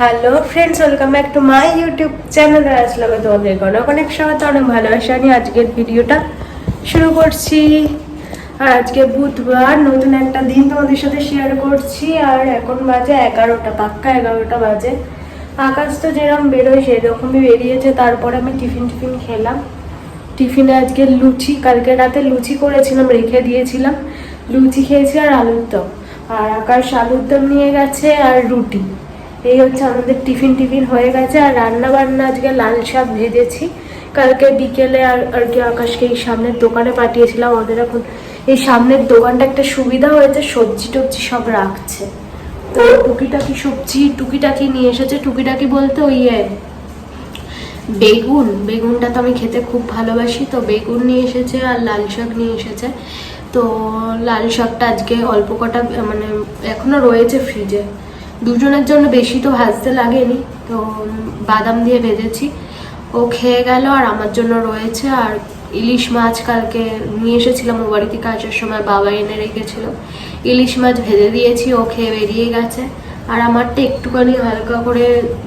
Hello friends welcome back to my YouTube চ্যানেলে আসলাম তোমাদের অনেক অনেক সময় তো অনেক ভালোবাসা নিয়ে আজকের ভিডিওটা শুরু করছি। আর আজকে বুধবার, নতুন একটা দিন তোমাদের সাথে শেয়ার করছি। আর এখন বাজে এগারোটা, পাক্কা এগারোটা বাজে। আকাশ তো যেরকম বেরোয় সেরকমই বেরিয়েছে, তারপরে আমি টিফিন টিফিন খেলাম। টিফিনে আজকে লুচি, কালকে রাতে লুচি করেছিলাম, রেখে দিয়েছিলাম। লুচি খেয়েছি আর আলুর দম। আর আকাশ আলুর দম নিয়ে গেছে আর রুটি। এই হচ্ছে আমাদের টিফিন টিফিন হয়ে গেছে আর রান্না বান্না আজকে লাল শাক ভেজেছি। কালকে বিকেলে আর আর কি আকাশকে এই সামনের দোকানে পাঠিয়েছিলাম, ওদের এখন এই সামনের দোকানটা একটা সুবিধা হয়েছে, সবজি টবজি সব রাখছে। তো টুকিটাকি সবজি টুকিটাকি নিয়ে এসেছে, টুকিটাকি বলতে ওই বেগুন, বেগুনটা তো আমি খেতে খুব ভালোবাসি, তো বেগুন নিয়ে এসেছে আর লাল শাক নিয়ে এসেছে। তো লাল শাকটা আজকে অল্প কটা মানে এখনও রয়েছে ফ্রিজে দুজনের জন্য বেশি তো ভাজতে লাগেনি, তো বাদাম দিয়ে ভেজেছি ও খেয়ে গেল আর আমার জন্য রয়েছে আর ইলিশ মাছ কালকে নিয়ে এসেছিলাম ও বাড়িতে কাজের সময়, বাবা এনে রেখেছিল। ইলিশ মাছ ভেজে দিয়েছি, ও খেয়ে বেরিয়ে গেছে। আর আমারটা একটুখানি হালকা করে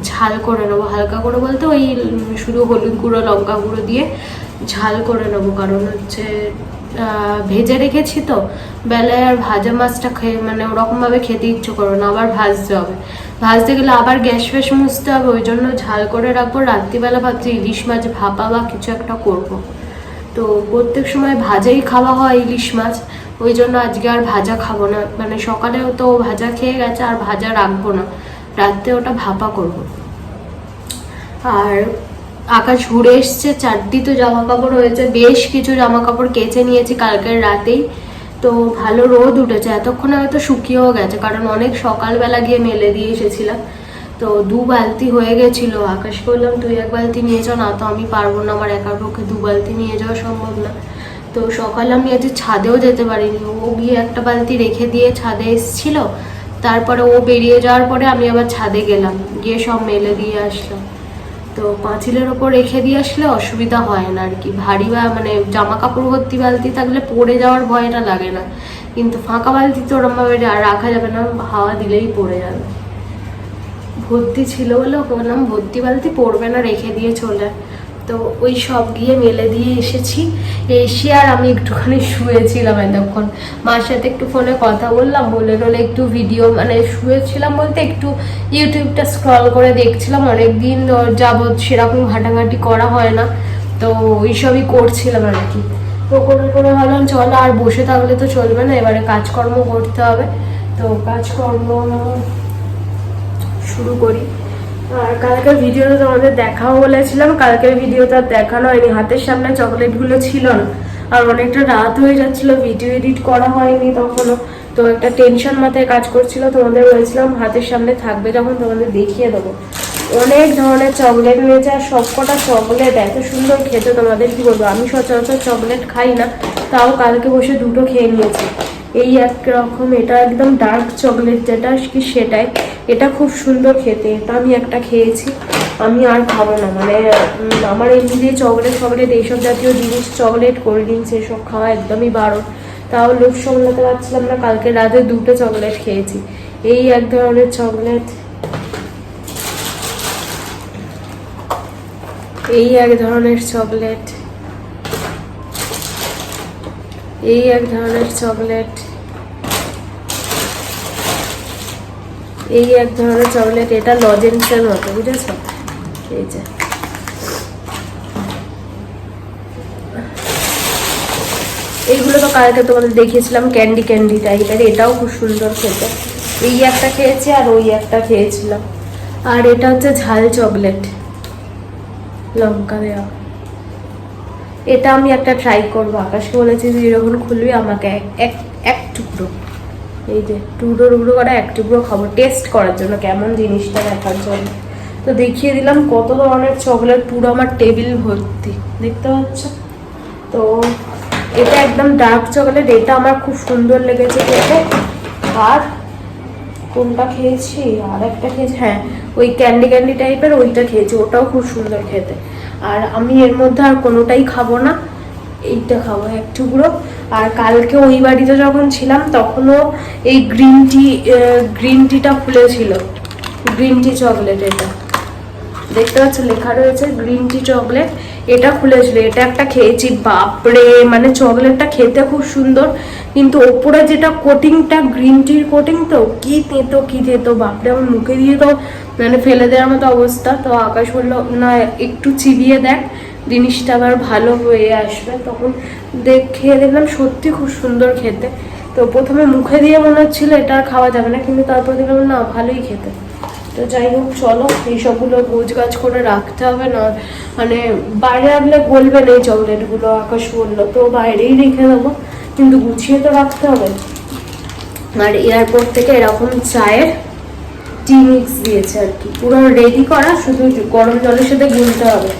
ঝাল করে নেব। হালকা করে বলতে ওই শুধু হলুদ গুঁড়ো, লঙ্কা গুঁড়ো দিয়ে ঝাল করে নেব। কারণ হচ্ছে ভেজে রেখেছি তো, বেলায় আর ভাজা মাছটা খেয়ে মানে ওরকমভাবে খেতে ইচ্ছে করবে না, আবার ভাজতে হবে ভাজতে গেলে আবার গ্যাস ফ্যাস মুছতে হবে, ওই জন্য ঝাল করে রাখব রাত্রিবেলা ভাবছি ইলিশ মাছ ভাপা বা কিছু একটা করব। তো প্রত্যেক সময় ভাজাই খাওয়া হয় ইলিশ মাছ, ওই জন্য আজকে আর ভাজা খাব না মানে সকালেও তো ভাজা খেয়ে গেছে, আর ভাজা রাখব না রাত্রে ওটা ভাপা করব। আর আকাশ ঘুরে এসছে, চারটি তো জামা কাপড় হয়েছে, বেশ কিছু জামা কাপড় কেচে নিয়েছি কালকের রাতেই। তো ভালো রোদ উঠেছে, এতক্ষণে হয়তো শুকিয়েও গেছে, কারণ অনেক সকালবেলা গিয়ে মেলে দিয়ে এসেছিলাম। তো দু বালতি হয়ে গেছিল আকাশ বললাম, তুই এক বালতি নিয়ে যাও না তো আমি পারব না, আমার একার পক্ষে দু বালতি নিয়ে যাওয়া সম্ভব না। তো সকালে আমি আজকে ছাদেও যেতে পারিনি, ও গিয়ে একটা বালতি রেখে দিয়ে ছাদে এসেছিল, তারপরে ও বেরিয়ে যাওয়ার পরে আমি আবার ছাদে গেলাম, গিয়ে সব মেলে দিয়ে আসলাম। তো পাঁচিলের ওপর রেখে দিয়ে আসলে অসুবিধা হয় না আর কি। ভারী বা মানে জামা কাপড় ভর্তি বালতি থাকলে পড়ে যাওয়ার ভয়টা লাগে না। কিন্তু ফাঁকা বালতি তো ওরমভাবে রাখা যাবে না, হাওয়া দিলেই পড়ে যাবে। ভর্তি ছিল বলে ওকে বললাম, ভর্তি বালতি পড়বে না, রেখে দিয়ে চলে তো ওই সব গিয়ে মেলে দিয়ে এসেছি। এসে আর আমি একটুখানি শুয়েছিলাম এতক্ষণ। মার সাথে একটু ফোনে কথা বললাম, বলে টলে একটু ভিডিও মানে শুয়েছিলাম বলতে একটু ইউটিউবটা স্ক্রল করে দেখছিলাম। অনেক দিন যাবৎ সেরকম ঘাটাঘাটি করা হয় না, তো ওই সবই করছিলাম আর কি। তো করে করে ভাবলাম, চলো আর বসে থাকলে তো চলবে না, এবারে কাজকর্ম করতে হবে। তো কাজকর্ম শুরু করি। আর কালকের ভিডিওটা তোমাদের দেখাও বলেছিলাম। কালকের ভিডিওটা দেখানো হয়নি। হাতের সামনে চকলেটগুলো ছিল না। আর অনেকটা রাত হয়ে যাচ্ছিল। ভিডিও এডিট করা হয়নি তখনও। তো একটা টেনশন মাথায় কাজ করছিল। তোমাদের বলেছিলাম হাতের সামনে থাকবে যখন তোমাদের দেখিয়ে দেবো। অনেক ধরনের চকলেট রয়েছে আর সবকটা চকলেট এত সুন্দর খেতে তোমাদের কি বলব? আমি সচরাচর চকলেট খাই না। তাও কালকে বসে দুটো খেয়ে নিয়েছি। এই এক রকম, এটা একদম ডার্ক চকলেট যেটা, কি সেটাই। এটা খুব সুন্দর খেতে, এটা আমি একটা খেয়েছি। আমি আর খাব না মানে আমার এমনিতেই চকলেট ফকলেট এইসব জাতীয় জিনিস চকলেট কোল্ড ড্রিঙ্কস এসব খাওয়া একদমই বারণ। তাও লোক সামলাতে পারছিলাম না, কালকে রাতে দুটো চকলেট খেয়েছি। এই এক ধরনের চকলেট এই এক ধরনের চকলেট এই এক ধরনের চকলেট। এই এক ধরনের চকলেট, এটা লজেন্সের মতো, বুঝেছ? এই যে। এইগুলো তো কালকে তোমাদের দেখিয়েছিলাম, ক্যান্ডি ক্যান্ডি টাইপের, এটাও খুব সুন্দর খেতে। এই একটা খেয়েছি আর ওই একটা খেয়েছিলাম। আর এটা হচ্ছে ঝাল চকলেট, লঙ্কা দেওয়া। এটা আমি একটা ট্রাই করব। আকাশকে বলেছি যে যখন খুলবি আমাকে এক- এক টুকরো। এই যে, টুকরো টুকরো করে এক টুকরো খাব টেস্ট করার জন্য, কেমন জিনিসটা দেখার জন্য। তো দেখিয়ে দিলাম কত ধরনের চকলেট পুরো আমার টেবিল ভর্তি। দেখতে পাচ্ছ? তো এটা একদম ডার্ক চকলেট এটা আমার খুব সুন্দর লেগেছে খেতে। আর কোনটা খেয়েছি? আর একটা খেয়েছি হ্যাঁ ওই ক্যান্ডি ক্যান্ডি টাইপের ওইটা খেয়েছি, ওটাও খুব সুন্দর খেতে। আর আমি এর মধ্যে আর কোনোটাই খাব না। এইটা খাব এক টুকরো। আর কালকে ওই বাড়িতে যখন ছিলাম, তখনও এই গ্রিন টি গ্রিন টিটা খুলেছিল গ্রিন টি চকলেট এটা। দেখতে পাচ্ছ, লেখা রয়েছে গ্রিন টি চকলেট এটা খুলেছিল, এটা একটা খেয়েছি, বাপরে মানে চকলেটটা খেতে খুব সুন্দর, কিন্তু ওপরে যেটা কোটিংটা গ্রিন টির কোটিং তো, কি তেতো কি তেতো, বাপরে, আমার মুখে দিয়ে তো মানে ফেলে দেওয়ার মতো অবস্থা, তো আকাশ বলল, না, একটু চিবিয়ে দেখ, জিনিসটা আবার ভালো হয়ে আসবে। তখন দেখে দেখলাম সত্যি খুব সুন্দর খেতে, তো প্রথমে মুখে দিয়ে মনে হচ্ছিল এটা আর খাওয়া যাবে না, কিন্তু তারপর দেখলাম, না, ভালোই খেতে। তো যাই হোক চলো, এইসবগুলো গোছ গাছ করে রাখতে হবে না মানে বাইরে রাখলে গলবে না এই চকলেটগুলো আকাশ বলল, তো বাইরেই রেখে দেবো, কিন্তু গুছিয়ে তো রাখতে হবে। আর এয়ারপোর্ট থেকে এরকম চায়ের টি মিক্স দিয়েছে আর কি, পুরো রেডি করা, শুধু গরম জলের সাথে গুলতে হবে।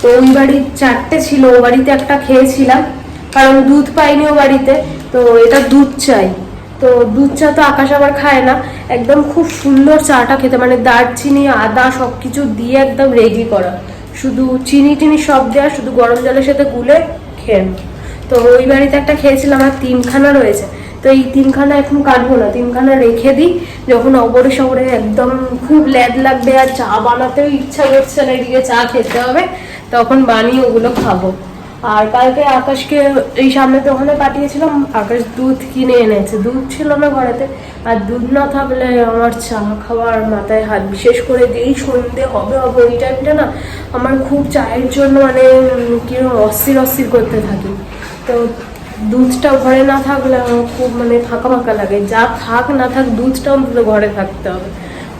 তো ওই বাড়ির চারটে ছিল, ও বাড়িতে একটা খেয়েছিলাম, কারণ দুধ পাইনি ও বাড়িতে, তো এটা দুধ চাই। তো দুধ চা তো আকাশ আবার খায় না। একদম খুব সুন্দর চাটা খেতে মানে দারচিনি, আদা সব কিছু দিয়ে একদম রেডি করা। শুধু চিনি টিনি সব দেওয়া শুধু গরম জলের সাথে গুলে খেয়ে তো ওই বাড়িতে একটা খেয়েছিলাম, আর তিনখানা রয়েছে। তো এই তিনখানা এখন কাটবো না, তিনখানা রেখে দিই। যখন অবরে সবরে একদম খুব ল্যাদ লাগবে আর চা বানাতেও ইচ্ছা করছে না, এদিকে চা খেতে হবে, তখন বানিয়ে ওগুলো খাব। আর কালকে আকাশকে এই সামনে দোকানে পাঠিয়েছিলাম, আকাশ দুধ কিনে এনেছে। দুধ ছিল না ঘরেতে, আর দুধ না থাকলে আমার চা খাওয়ার মাথায় হাত, বিশেষ করে এই সন্ধে হবে হবে ওই টাইমটা না, আমার খুব চায়ের জন্য মানে কীরকম অস্থির অস্থির করতে থাকি। তো দুধটা ঘরে না থাকলে আমার খুব মানে ফাঁকা ফাঁকা লাগে। যা থাক না থাক দুধটা অন্তত ঘরে থাকতে হবে।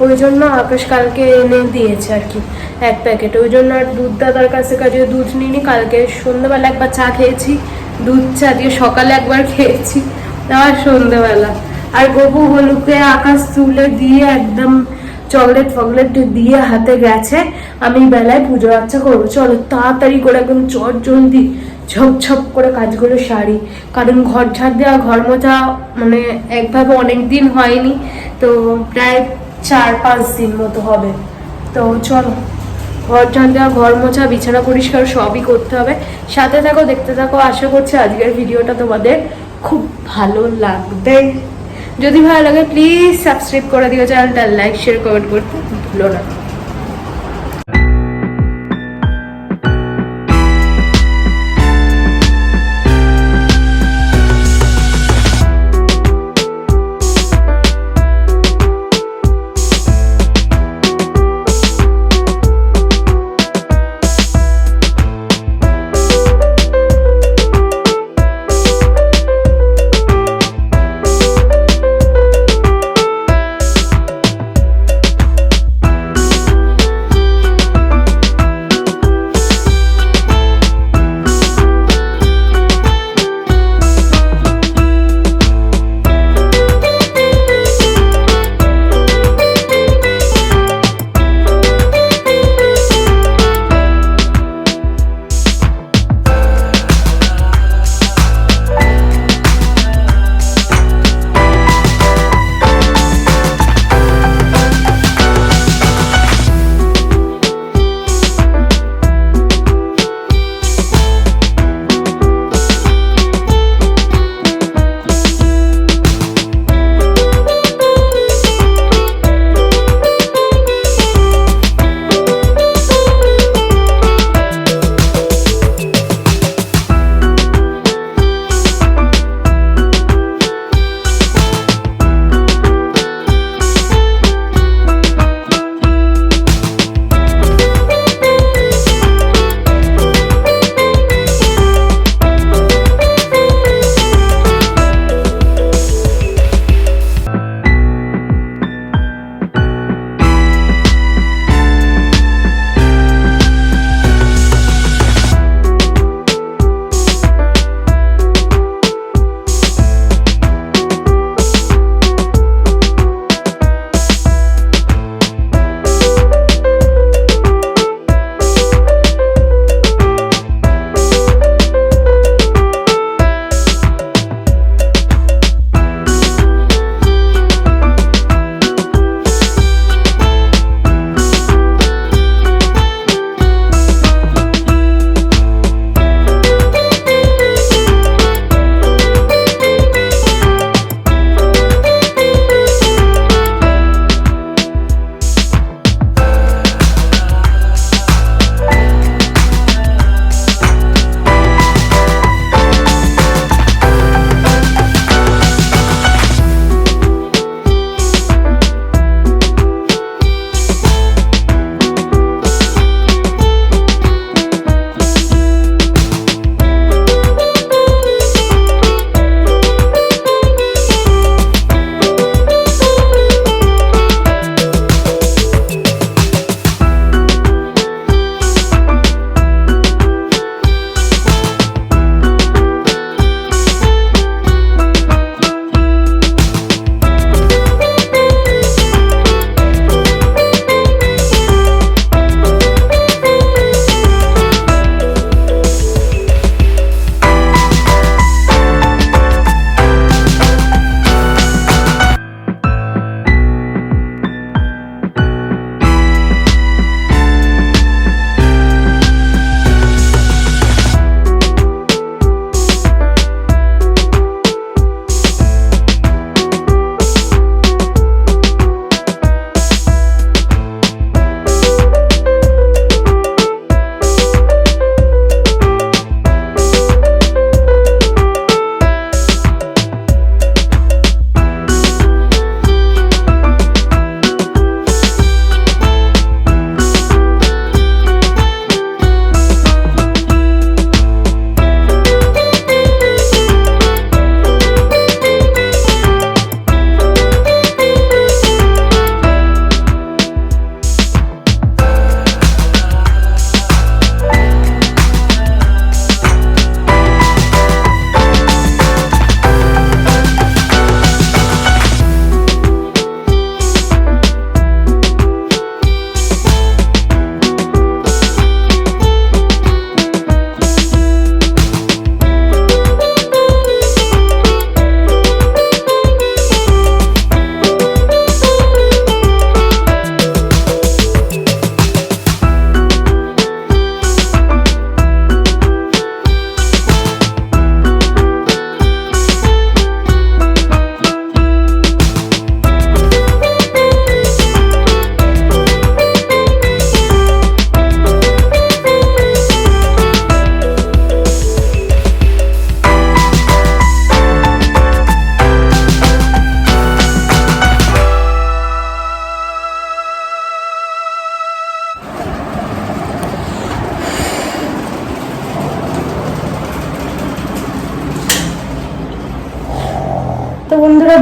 ওই জন্য আকাশ কালকে এনে দিয়েছে আর কি, এক প্যাকেট ওই জন্য আর দুধ দাদার কাছে কাজে দুধ নিইনি, কালকে সন্ধ্যেবেলা একবার চা খেয়েছি, দুধ চা দিয়ে সকালে একবার খেয়েছি, আর সন্ধ্যেবেলা। আর গপু হলুকে আকাশ তুলে দিয়ে একদম চকলেট ফকলেট দিয়ে হাতে গেছে, আমি বেলায় পুজো আচ্ছা করব। চলো তাড়াতাড়ি করে একদম চট জলদি ঝপ ঝপ করে কাজগুলো সারি। কারণ ঘর ঝাড় দেওয়া, ঘর মোছা মানে একভাবে অনেক দিন হয়নি, তো প্রায় চার পাঁচ দিন মতো হবে। তো চলো, ঘর ঝাড় দেওয়া, ঘর মোছা, বিছানা পরিষ্কার, সবই করতে হবে। সাথে থাকো, দেখতে থাকো, আশা করছি আজকের ভিডিওটা তোমাদের খুব ভালো লাগবে। যদি ভালো লাগে প্লিজ সাবস্ক্রাইব করে দিও, চ্যানেলটা লাইক শেয়ার কমেন্ট করতে ভুলো না।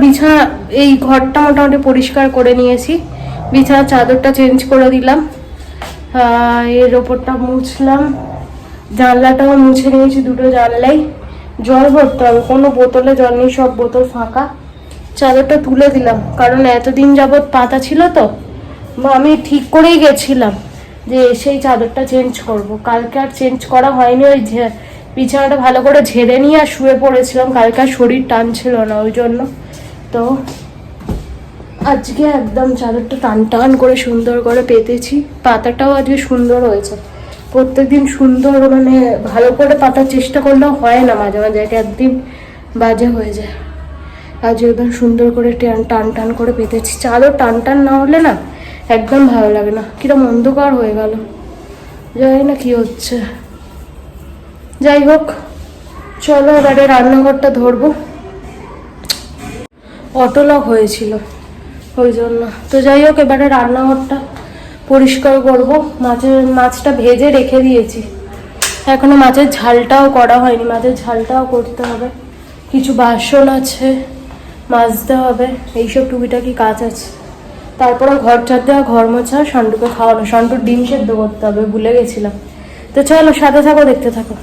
বিছানা এই ঘরটা মোটামুটি পরিষ্কার করে নিয়েছি। বিছানার চাদরটা চেঞ্জ করে দিলাম। এর ওপরটা মুছলাম। জানলাটাও মুছে নিয়েছি দুটো জানলাই। জল ভরতে হবে, কোনো বোতলে জল নেই, সব বোতল ফাঁকা। চাদরটা তুলে দিলাম, কারণ এতদিন যাবৎ পাতা ছিল তো। আমি ঠিক করেই গেছিলাম যে সেই চাদরটা চেঞ্জ করব। কালকে আর চেঞ্জ করা হয়নি, ওই বিছানাটা ভালো করে ঝেড়ে নিয়ে আর শুয়ে পড়েছিলাম। কালকে আর শরীর টানছিল না, ওই জন্য। তো আজকে একদম চাদরটা টান টান করে সুন্দর করে পেতেছি। পাতাটাও আজকে সুন্দর হয়েছে। প্রত্যেকদিন সুন্দর মানে ভালো করে পাতার চেষ্টা করলেও হয় না মাঝে মাঝে, এক একদিন বাজে হয়ে যায়। আজ একদম সুন্দর করে টান টান টান করে পেতেছি। চাদর টান টান না হলে না একদম ভালো লাগে না। কিরম অন্ধকার হয়ে গেল। জানি না কি হচ্ছে। যাই হোক, চলো এবারে রান্নাঘরটা ধরবো। অটোলক হয়েছিল। ওই জন্য। তো যাই হোক, এবারে রান্নাঘরটা পরিষ্কার করব। মাছের, মাছটা ভেজে রেখে দিয়েছি। এখনও মাছের ঝালটাও করা হয়নি। মাছের ঝালটাও করতে হবে। কিছু বাসন আছে, মাজতে হবে। এইসব টুকিটাকি কাজ আছে। তারপরে ঘর ছাড় দেওয়া, ঘর মোছা, সন্টুকে খাওয়ানো। সন্টুর ডিম সেদ্ধ করতে হবে, ভুলে গেছিলাম। তো চলো, সাথে থাকো, দেখতে থাকো।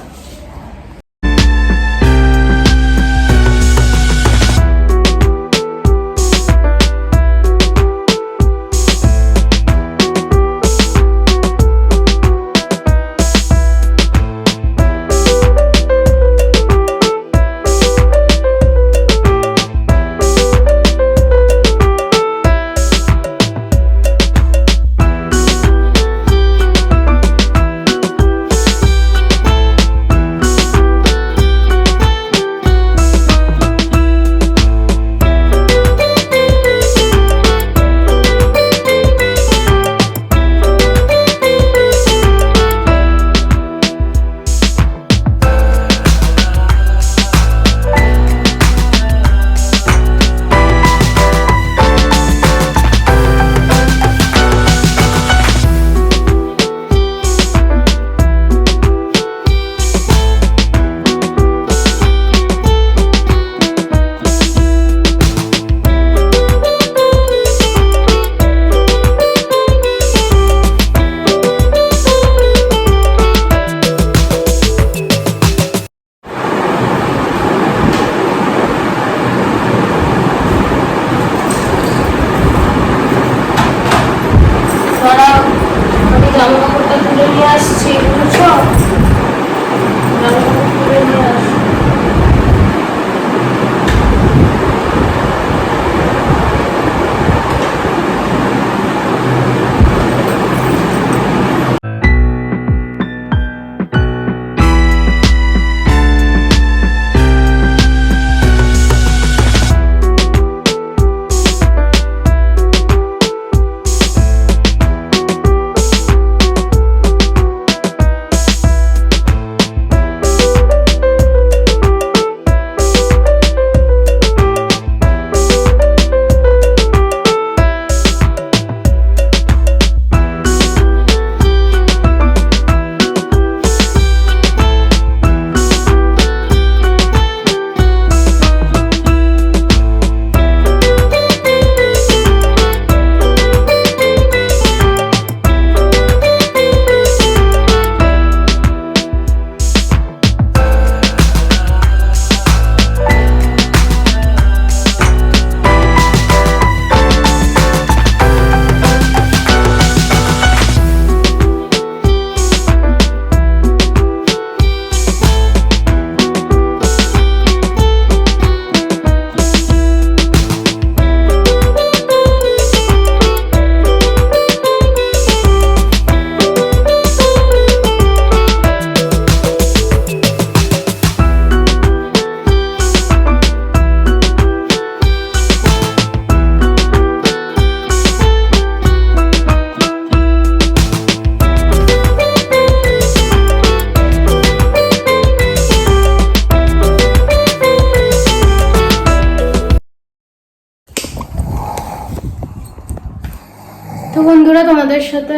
তো বন্ধুরা, তোমাদের সাথে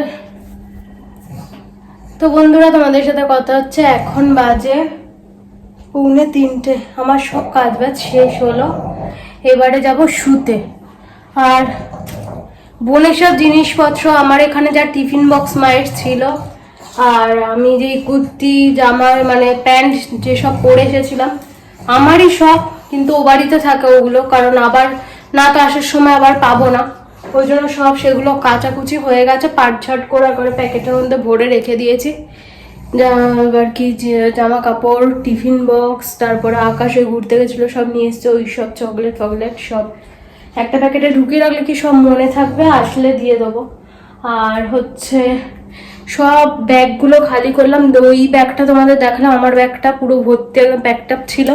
তো বন্ধুরা, তোমাদের সাথে কথা হচ্ছে এখন বাজে পৌনে তিনটে। আমার সব কাজ বাজ শেষ হলো। এবারে যাব শুতে। আর বোনের সব জিনিসপত্র, আমার এখানে যা টিফিন বক্স মায়ের ছিল, আর আমি যে কুর্তি জামা মানে প্যান্ট যেসব পরে এসেছিলাম, আমারই সব, কিন্তু ও বাড়িতে থাকে ওগুলো, কারণ আবার না তো আসার সময় আবার পাবো না। ওই জন্য সব সেগুলো কাচাকুচি হয়ে গেছে, পাট ছাট করে করে প্যাকেটের মধ্যে ভরে রেখে দিয়েছি। এবার কি জামা কাপড়, টিফিন বক্স, তারপরে আকাশে ঘুরতে গেছিল, সব নিয়ে এসছে ওই সব চকলেট ফকলেট সব। একটা প্যাকেটে ঢুকিয়ে রাখলে কি সব মনে থাকবে? আসলে দিয়ে দেবো। আর হচ্ছে সব ব্যাগগুলো খালি করলাম। ওই ব্যাগটা তোমাদের দেখালাম, আমার ব্যাগটা পুরো ভর্তি ব্যাগটা ছিল।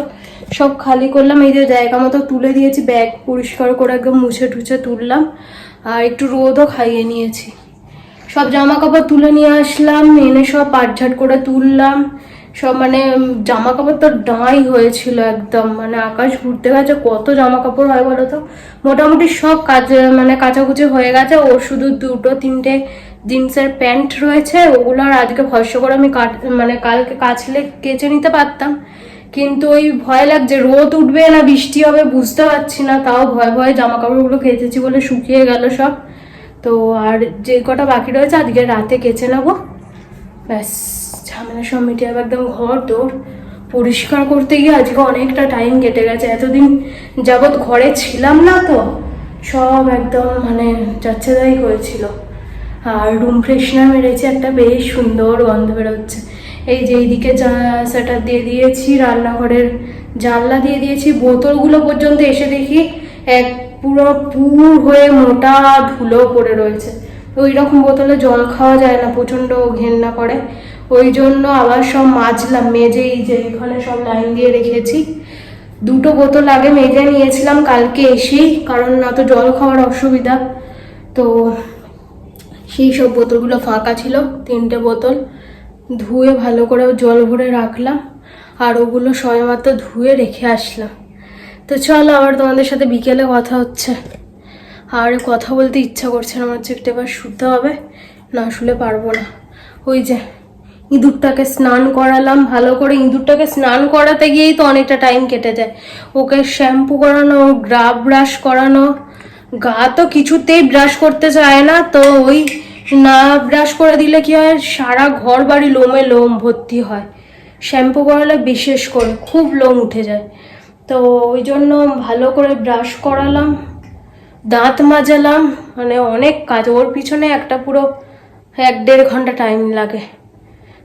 সব খালি করলাম, এই যে জায়গা মতো তুলে দিয়েছি, ব্যাগ পরিষ্কার করে একদম মুছে টুছে তুললাম। আর একটু রোদও খাইয়ে নিয়েছি। সব জামা কাপড় তুলে নিয়ে আসলাম, এনে সব পাটঝাট করে তুললাম। সব মানে জামা কাপড় তো ডাঁই হয়েছিল একদম। মানে আকাশ ঘুরতে গেছে, কত জামা কাপড় হয় বলো তো? মোটামুটি সব কাজ মানে কাচাকুচি হয়ে গেছে। ও শুধু দুটো তিনটে জিন্সের প্যান্ট রয়েছে। ওগুলো আর আজকে ভরস করে আমি কাট মানে কালকে কাচলে কেচে নিতে পারতাম। কিন্তু ওই ভয় লাগছে, রোদ উঠবে না, বৃষ্টি হবে, বুঝতে পারছি না, তাও ভয় ভয়ে জামা কাপড়গুলো কেচেছি বলে শুকিয়ে গেল সব। তো আর যে কটা বাকি রয়েছে, আজকে রাতে কেচে নেব। ব্যাস, ঝামেলা সব মিটে যাবে একদম ঘর দৌড় পরিষ্কার করতে গিয়ে আজকে অনেকটা টাইম কেটে গেছে। এতদিন যাবৎ ঘরে ছিলাম না তো, সব একদম মানে যাচ্ছে তাই হয়েছিল। আর রুম ফ্রেশনার মেরেছে, একটা বেশ সুন্দর গন্ধ বেরোচ্ছে। এই যে এইদিকে সেটার দিয়ে দিয়েছি, রান্নাঘরের জানলা দিয়ে দিয়েছি, বোতলগুলো পর্যন্ত এসে দেখি এক পুরো পুর হয়ে মোটা ধুলো পড়ে রয়েছে। ওই রকম বোতলে জল খাওয়া যায় না, প্রচণ্ড ঘেন্না করে। ওই জন্য আবার সব মাজলাম মেজে এই যে এখানে সব লাইন দিয়ে রেখেছি। দুটো বোতল আগে মেজে নিয়েছিলাম, কালকে এসেই, কারণ না তো জল খাওয়ার অসুবিধা। তো সেই সব বোতলগুলো ফাঁকা ছিল, তিনটে বোতল। ধুয়ে ভালো করে জল ভরে রাখলাম, আর ওগুলো সময়মাত্র ধুয়ে রেখে আসলাম। তো চলো, আবার তোমাদের সাথে বিকেলে কথা হচ্ছে। আর কথা বলতে ইচ্ছা করছে না আমার হচ্ছে একটু এবার শুতে হবে, না শুলে পারব না। ওই যে, ইঁদুরটাকে স্নান করালাম, ভালো করে ইঁদুরটাকে স্নান করাতে গিয়েই তো অনেকটা টাইম কেটে যায়। ওকে শ্যাম্পু করানো গ্রাব ব্রাশ করানো, গা তো কিছুতেই ব্রাশ করতে চায় না, তো ওই না ব্রাশ করে দিলে কি হয়? সারা ঘর বাড়ি লোমে লোম ভর্তি হয়। শ্যাম্পু করালে বিশেষ করে খুব লোম উঠে যায়। তো ওই জন্য ভালো করে ব্রাশ করালাম, দাঁত মাজালাম মানে অনেক কাজ। ওর পিছনে একটা পুরো এক দেড় ঘণ্টা টাইম লাগে।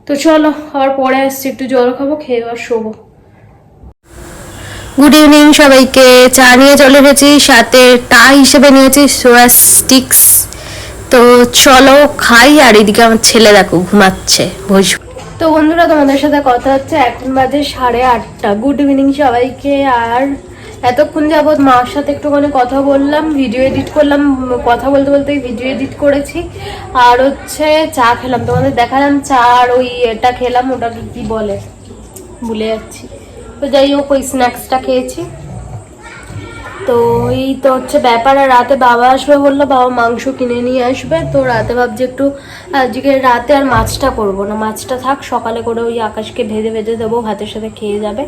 তো চলো, আবার পরে আসছি, একটু জল খাব, খেয়ে আর শোবো। গুড ইভিনিং সবাইকে। চা নিয়ে চলে এসেছি, সাথে টা হিসেবে নিয়েছি সোয়া স্টিক্স তো চলো খাই আর এদিকে আমার ছেলে দেখো ঘুমাচ্ছে ভোজ তো বন্ধুরা, তোমাদের সাথে কথা হচ্ছে, এখন বাজে সাড়ে আটটা। গুড ইভিনিং সবাইকে, আর এতক্ষণ যাবৎ মার সাথে একটুখানি কথা বললাম ভিডিও এডিট করলাম, কথা বলতে বলতে ভিডিও এডিট করেছি। আর হচ্ছে চা খেলাম, তোমাদের দেখালাম চা আর ওই এটা খেলাম, ওটাকে কি বলে? ভুলে যাচ্ছি। তো যাই হোক, ওই স্ন্যাক্সটা খেয়েছি। তো এই তো হচ্ছে ব্যাপার, আর রাতে বাবা আসবে বলল, বাবা মাংস কিনে নিয়ে আসবে। তো রাতে ভাবছি একটু, আজকে রাতে আর মাছটা করব না। মাছটা থাক, সকালে করে ওই আকাশকে ভেজে ভেজে দেবো, ভাতের সাথে খেয়ে যাবে।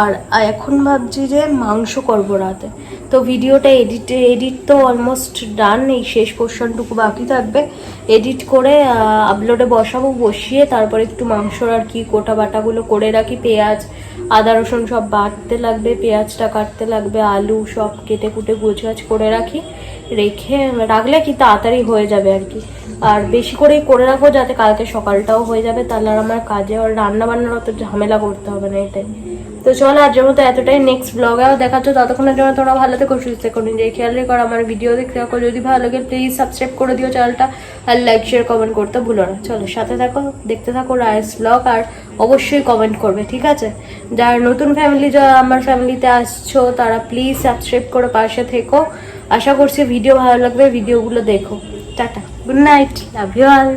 আর এখন ভাবছি যে মাংস করব রাতে। তো ভিডিওটা এডিট এডিট তো অলমোস্ট ডান এই শেষ পোর্শনটুকু বাকি থাকবে। এডিট করে আপলোডে বসাবো, বসিয়ে তারপরে একটু মাংসর আর কি কোটা বাটাগুলো করে রাখি, পেঁয়াজ আদা, রসুন সব বাটতে লাগবে, পেঁয়াজটা কাটতে লাগবে, আলু সব কেটে কুটে গোছগাছ করে রাখি। রেখে রাখলে কি তাড়াতাড়ি হয়ে যাবে আর কি। আর বেশি করেই করে রাখব যাতে কালকে সকালটাও হয়ে যাবে, তাহলে আর আমার কাজে আর রান্না বান্নার অত ঝামেলা করতে হবে না এটাই। তো চলো আজকের মতো এতটাই নেক্সট ব্লগেও দেখাচ্ছ, ততক্ষণের জন্য তোমরা ভালো থেকো, সুস্থ থেকো নিজের খেয়াল রেখো আমার ভিডিও দেখতে থাকো। যদি ভালো লাগে প্লিজ সাবস্ক্রাইব করে দিও চ্যানেলটা আর লাইক শেয়ার কমেন্ট করতে ভুলো না। চলো সাথে থাকো, দেখতে থাকো রায়েস ব্লগ আর অবশ্যই কমেন্ট করবে, ঠিক আছে? যারা নতুন ফ্যামিলি যারা আমার ফ্যামিলিতে আসছো, তারা প্লিজ সাবস্ক্রাইব করে পাশে থেকো। আশা করছি ভিডিও ভালো লাগবে ভিডিওগুলো দেখো। Tata good night love you all